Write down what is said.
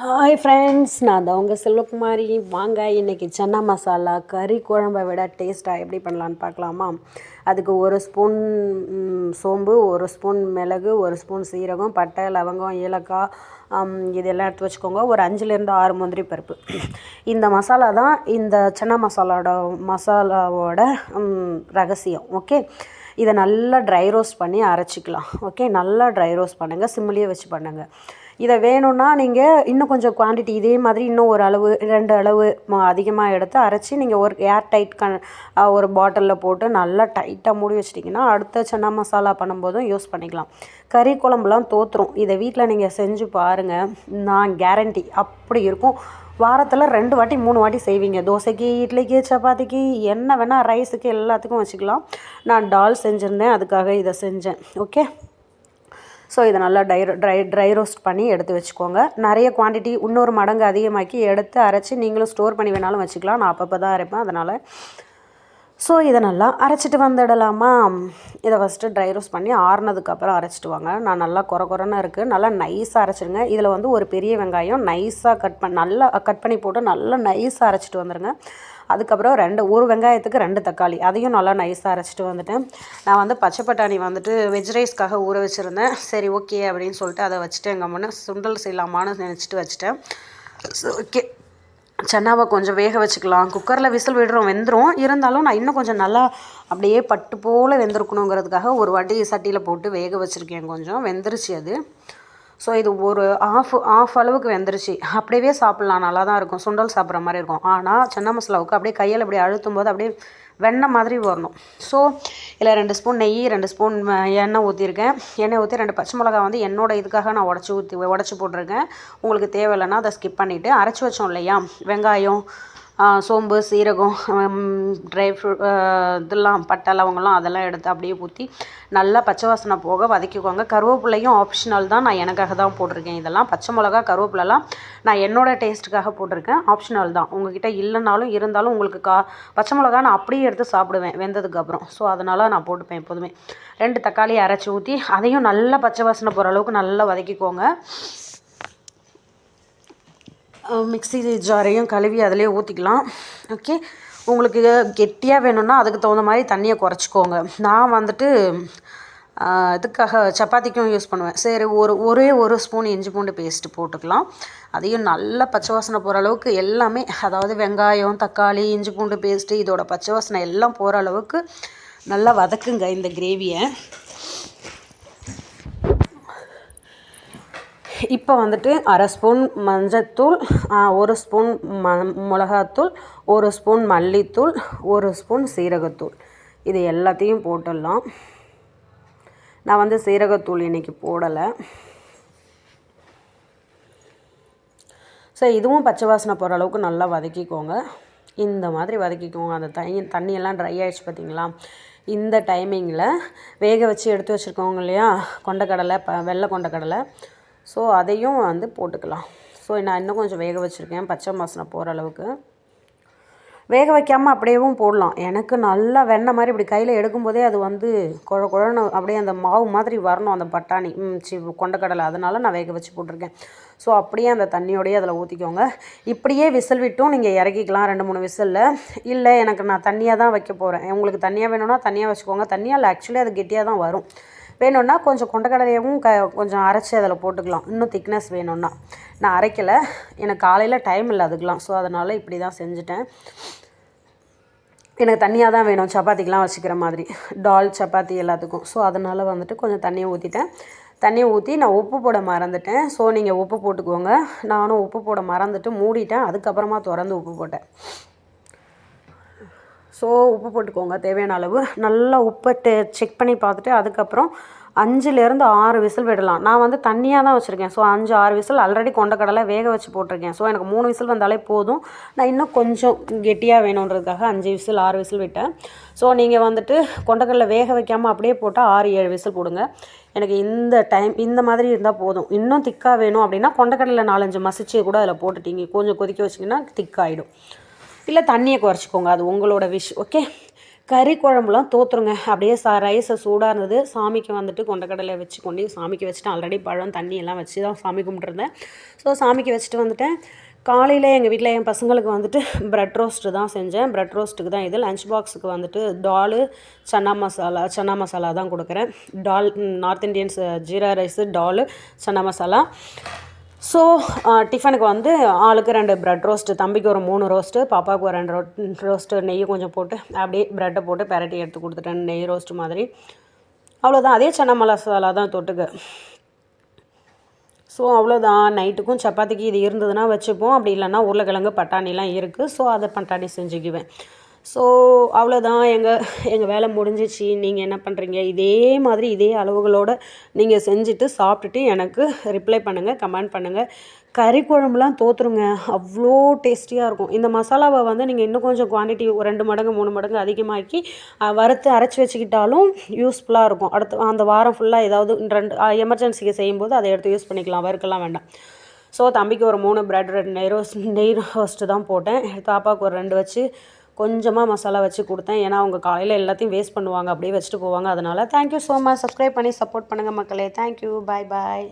Hi friends நான் தான் உங்கள் செல்வகுமாரி. வாங்க இன்றைக்கி சன்னா மசாலா கறி குழம்பை விட டேஸ்ட்டாக எப்படி பண்ணலான்னு பார்க்கலாமா? அதுக்கு ஒரு ஸ்பூன் சோம்பு ஒரு ஸ்பூன் மிளகு ஒரு ஸ்பூன் சீரகம் பட்டை லவங்கம் ஏலக்காய் இதெல்லாம் எடுத்து வச்சுக்கோங்க. ஒரு அஞ்சுலேருந்து ஆறு முந்திரி பருப்பு. இந்த மசாலா தான் இந்த சன்னா மசாலாவோட மசாலாவோட ரகசியம். ஓகே இதை நல்லா ட்ரை ரோஸ்ட் பண்ணி அரைச்சிக்கலாம். ஓகே நல்லா ட்ரை ரோஸ்ட் பண்ணுங்கள் சிம்மிலேயே வச்சு பண்ணுங்கள் இதை வேணும்னா நீங்கள் இன்னும் கொஞ்சம் குவான்டிட்டி இதே மாதிரி இன்னும் ஒரு அளவு ரெண்டு அளவு அதிகமாக எடுத்து அரைச்சி நீங்கள் ஒரு ஏர் டைட் கன் ஒரு பாட்டிலில் போட்டு நல்லா டைட்டாக மூடி வச்சிட்டிங்கன்னா அடுத்த சன்னா மசாலா பண்ணும்போதும் யூஸ் பண்ணிக்கலாம். கறி குழம்புலாம் தோற்றுரும் இதை வீட்டில் நீங்கள் செஞ்சு பாருங்கள் நான் கேரண்டி அப்படி இருக்கும். வாரத்தில் ரெண்டு வாட்டி மூணு வாட்டி செய்வீங்க. தோசைக்கு இட்லிக்கு சப்பாத்திக்கு என்ன வேணால் ரைஸுக்கு எல்லாத்துக்கும் வச்சுக்கலாம். நான் டால் செஞ்சுருந்தேன். அதுக்காக இதை செஞ்சேன். ஓகே ஸோ இதை நல்லா ட்ரை ட்ரை ட்ரை ரோஸ்ட் பண்ணி எடுத்து வச்சுக்கோங்க. நிறைய குவான்டிட்டி இன்னொரு மடங்கு அதிகமாக்கி எடுத்து அரைச்சி நீங்களும் ஸ்டோர் பண்ணி வேணாலும் வச்சுக்கலாம். நான் அப்பப்போ தான் அரைப்பேன் அதனால். ஸோ இதை நல்லா அரைச்சிட்டு வந்துடலாமா? இதை ஃபஸ்ட்டு ட்ரை ரோஸ்ட் பண்ணி ஆறுனதுக்கப்புறம் அரைச்சிட்டு வாங்க. நான் நல்லா குறை குறைன்னு இருக்குது நல்லா நைஸாக அரைச்சிடுங்க இதில் வந்து ஒரு பெரிய வெங்காயம் நைஸாக கட் பண்ண நல்லா கட் பண்ணி போட்டு நல்லா நைஸாக அரைச்சிட்டு வந்துடுங்க அதுக்கப்புறம் ரெண்டு ஒரு வெங்காயத்துக்கு ரெண்டு தக்காளி. அதையும் நல்லா நைஸாக அரைச்சிட்டு வந்துட்டேன் நான் வந்து பச்சை பட்டாணி வந்துட்டு வெஜ் ரைஸ்க்காக ஊற வச்சுருந்தேன். சரி ஓகே அப்படின்னு சொல்லிட்டு அதை வச்சுட்டு எங்கள் அம்மனை சுண்டல் செய்யலாமான்னு நினச்சிட்டு வச்சுட்டேன். ஓகே சன்னாவை கொஞ்சம் வேக வச்சுக்கலாம். குக்கரில் விசில் விடுறோம் வெந்துடும் இருந்தாலும் நான் இன்னும் கொஞ்சம் நல்லா அப்படியே பட்டு போல் வெந்திருக்கணுங்கிறதுக்காக ஒரு வாட்டி சட்டியில் போட்டு வேக வச்சுருக்கேன் கொஞ்சம். வெந்துருச்சு அது. ஸோ இது ஒரு ஆஃப் ஆஃப் அளவுக்கு வெந்துருச்சு. அப்படியே சாப்பிட்லாம் நல்லா தான் இருக்கும். சுண்டல் சாப்பிட்ற மாதிரி இருக்கும். ஆனால் சன்னா மசாலாவுக்கு அப்படியே கையில் அப்படியே அழுத்தும் போது அப்படியே வெண்ணெய் மாதிரி வரணும். ஸோ இதில் ரெண்டு ஸ்பூன் நெய் ரெண்டு ஸ்பூன் எண்ணெய் ஊற்றிருக்கேன் எண்ணெய் ஊற்றி ரெண்டு பச்சை மிளகா வந்து என்னோடய இதுக்காக நான் உடச்சி ஊற்றி உடச்சி போட்டிருக்கேன். உங்களுக்கு தேவையில்லைன்னா அதை ஸ்கிப் பண்ணிவிட்டு அரைச்சி வச்சோம் இல்லையா? வெங்காயம் சோம்பு சீரகம் ட்ரை ஃப்ரூட் இதெல்லாம் பட்டை லவங்கெல்லாம் அதெல்லாம் எடுத்து அப்படியே ஊற்றி நல்லா பச்சை வாசனை போக வதக்கிக்கோங்க. கருவேப்பிலையும் ஆப்ஷனல் தான் நான் எனக்காக தான் போட்டிருக்கேன். இதெல்லாம் பச்சை மிளகா கருவேப்பிலலாம் நான் என்னோட டேஸ்ட்டுக்காக போட்டிருக்கேன். ஆப்ஷனல் தான். உங்ககிட்ட இல்லைனாலும் இருந்தாலும் உங்களுக்கு கா பச்சை மிளகா நான் அப்படியே எடுத்து சாப்பிடுவேன் வெந்ததுக்கப்புறம் ஸோ அதனால் நான் போட்டுப்பேன் எப்போதுமே. ரெண்டு தக்காளி அரைச்சி ஊற்றி அதையும் நல்லா பச்சை வாசனை போகிற அளவுக்கு நல்லா வதக்கிக்கோங்க. மிக்ஸி ஜாரையும் கழுவி அதிலே ஊற்றிக்கலாம் ஓகே உங்களுக்கு கெட்டியாக வேணும்னா அதுக்கு தகுந்த மாதிரி தண்ணியை குறைச்சிக்கோங்க. நான் வந்துட்டு இதுக்காக சப்பாத்திக்கும் யூஸ் பண்ணுவேன். சரி ஒரு ஒரே ஒரு ஸ்பூன் இஞ்சி பூண்டு பேஸ்ட்டு போட்டுக்கலாம். அதையும் நல்லா பச்சை வாசனை போகிற அளவுக்கு எல்லாமே அதாவது வெங்காயம் தக்காளி இஞ்சி பூண்டு பேஸ்ட்டு இதோட பச்சை வாசனை எல்லாம் போகிற அளவுக்கு நல்லா வதக்குங்க இந்த கிரேவியை இப்போ வந்துட்டு அரை ஸ்பூன் மஞ்சத்தூள் ஒரு ஸ்பூன் ம மிளகாத்தூள் ஒரு ஸ்பூன் மல்லித்தூள் ஒரு ஸ்பூன் சீரகத்தூள். இது எல்லாத்தையும் போட்டுடலாம். நான் வந்து சீரகத்தூள் இன்றைக்கி போடலை. ஸோ இதுவும் பச்சை வாசனை போகிற அளவுக்கு நல்லா வதக்கிக்கோங்க. இந்த மாதிரி வதக்கிக்கோங்க. அந்த தண்ணி தண்ணியெல்லாம் ட்ரை ஆகிடுச்சு பார்த்தீங்களா? இந்த டைமிங்கில் வேக வச்சு எடுத்து வச்சுருக்கோங்க இல்லையா? கொண்டக்கடலை ப வெள்ளை கொண்டக்கடலை. ஸோ அதையும் வந்து போட்டுக்கலாம். ஸோ நான் இன்னும் கொஞ்சம் வேக வச்சுருக்கேன். பச்சை வாசனை போகிற அளவுக்கு. வேக வைக்காமல் அப்படியேவும் போடலாம். எனக்கு நல்லா வெண்ணெய் மாதிரி இப்படி கையில் எடுக்கும்போதே அது வந்து குழ குழன்னு அப்படியே அந்த மாவு மாதிரி வரணும் அந்த பட்டாணி. ம், சி கொண்டக்கடலை. அதனால் நான் வேக வச்சு போட்டிருக்கேன். ஸோ அப்படியே அந்த தண்ணியோடயே அதில் ஊற்றிக்கோங்க இப்படியே விசில் விட்டும் நீங்கள் இறக்கிக்கலாம் ரெண்டு மூணு விசிலில். இல்லை எனக்கு நான் தண்ணியாக தான் வைக்க போகிறேன் உங்களுக்கு தனியாக வேணும்னா தனியாக வச்சுக்கோங்க. தண்ணியாக இல்லை ஆக்சுவலி அது கெட்டியாக தான் வரும். வேணும்னா கொஞ்சம் கொண்டக்கடலையவும் க கொஞ்சம் அரைச்சி அதில் போட்டுக்கலாம். இன்னும் திக்னஸ் வேணும்னா. நான் அரைக்கலை. எனக்கு காலையில் டைம் இல்லை அதுக்கெலாம் ஸோ அதனால் இப்படி தான் செஞ்சுட்டேன். எனக்கு தண்ணியாக தான் வேணும். சப்பாத்திக்கெலாம் வச்சுக்கிற மாதிரி. டால் சப்பாத்தி எல்லாத்துக்கும். ஸோ அதனால் வந்துட்டு கொஞ்சம் தண்ணியை ஊற்றிட்டேன் தண்ணியை ஊற்றி நான் உப்பு போட மறந்துட்டேன். ஸோ நீங்கள் உப்பு போட்டுக்கோங்க. நானும் உப்பு போட மறந்துட்டு மூடிட்டேன். அதுக்கப்புறமா திறந்து உப்பு போட்டேன். ஸோ உப்பு போட்டுக்கோங்க தேவையான அளவு. நல்லா உப்பை செக் பண்ணி பார்த்துட்டு அதுக்கப்புறம் அஞ்சுலேருந்து ஆறு விசில் விடலாம். நான் வந்து தண்ணியாக தான் வச்சுருக்கேன். ஸோ அஞ்சு ஆறு விசில் ஆல்ரெடி கொண்டக்கடலை வேக வச்சு போட்டிருக்கேன். ஸோ எனக்கு மூணு விசில் வந்தாலே போதும். நான் இன்னும் கொஞ்சம் கெட்டியாக வேணுன்றதுக்காக அஞ்சு விசில் ஆறு விசில் விட்டேன். ஸோ நீங்கள் வந்துட்டு கொண்டக்கடலை வேக வைக்காமல் அப்படியே போட்டால் ஆறு ஏழு விசில் போடுங்க. எனக்கு இந்த டைம் இந்த மாதிரி இருந்தால் போதும். இன்னும் திக்காக வேணும் அப்படின்னா கொண்டக்கடலை நாலஞ்சு மசிச்சு கூட அதில் போட்டுட்டீங்க. கொஞ்சம் கொதிக்க வச்சிங்கன்னா திக்காகிடும் இல்லை தண்ணியை குறைச்சிக்கோங்க. அது உங்களோட விஷ் ஓகே கறி குழம்புலாம் தோற்றுருங்க அப்படியே சா ரைஸை சூடாக இருந்தது. சாமிக்கு வந்துட்டு கொண்டக்கடலை வச்சு கொண்டு சாமிக்கு வச்சுட்டு ஆல்ரெடி பழம் தண்ணி எல்லாம் வச்சு தான் சாமி கும்பிட்டுருந்தேன். ஸோ சாமிக்கு வச்சுட்டு வந்துட்டேன். காலையில் எங்கள் வீட்டில் என் பசங்களுக்கு வந்துட்டு ப்ரெட் ரோஸ்ட்டு தான் செஞ்சேன். ப்ரெட் ரோஸ்ட்டுக்கு தான் இது. லஞ்ச் பாக்ஸுக்கு வந்துட்டு டாலு சன்னா மசாலா சன்னா மசாலா தான் கொடுக்குறேன். Dal north Indians jeera rice dal chana masala so டிஃபனுக்கு வந்து ஆளுக்கு ரெண்டு ப்ரெட் ரோஸ்ட்டு தம்பிக்கு ஒரு மூணு ரோஸ்ட்டு பாப்பாவுக்கு ஒரு ரெண்டு ரோ ரோஸ்ட்டு நெய் கொஞ்சம் போட்டு அப்படியே ப்ரெட்டை போட்டு பெரட்டி எடுத்து கொடுத்துட்டேன் நெய் ரோஸ்ட் மாதிரி. அவ்வளோதான் அதே சன்னா மசாலா தான் தொட்டுக்க. ஸோ அவ்வளோதான் நைட்டுக்கும் சப்பாத்திக்கு இது இருந்ததுன்னா வச்சுப்போம். அப்படி இல்லைன்னா உருளைக்கிழங்கு பட்டாணிலாம் இருக்குது ஸோ அதை பட்டாணி செஞ்சுக்குவேன். ஸோ அவ்வளோதான் எங்கள் எங்கள் வேலை முடிஞ்சிச்சு. நீங்கள் என்ன பண்ணுறீங்க இதே மாதிரி இதே அளவுகளோடு நீங்கள் செஞ்சுட்டு சாப்பிட்டுட்டு எனக்கு ரிப்ளை பண்ணுங்கள் கமெண்ட் பண்ணுங்கள் கறி குழம்புலாம் தோற்றுருங்க அவ்வளோ டேஸ்டியாக இருக்கும். இந்த மசாலாவை வந்து நீங்கள் இன்னும் கொஞ்சம் குவான்டிட்டி ஒரு ரெண்டு மடங்கு மூணு மடங்கு அதிகமாக்கி வறுத்து அரைச்சி வச்சுக்கிட்டாலும் யூஸ்ஃபுல்லாக இருக்கும். அடுத்து அந்த வாரம் ஃபுல்லாக ஏதாவது ரெண்டு எமர்ஜென்சிக்கு செய்யும்போது அதை எடுத்து யூஸ் பண்ணிக்கலாம். வறுக்கலாம் வேண்டாம். ஸோ தம்பிக்கு ஒரு மூணு பிரெட் ரெண்டு நெய் ரோஸ்ட் நெய் ரோஸ்ட்டு தான் போட்டேன். பாப்பாவுக்கு ஒரு ரெண்டு வச்சு கொஞ்சமாக மசாலா வச்சு கொடுத்தேன். ஏன்னா அவங்க காலையில் எல்லாத்தையும் வேஸ்ட் பண்ணுவாங்க. அப்படியே வச்சுட்டு போவாங்க. அதனால் thank you so much subscribe பண்ணி சப்போர்ட் பண்ணுங்கள் மக்களே. தேங்க்யூ பாய் பாய்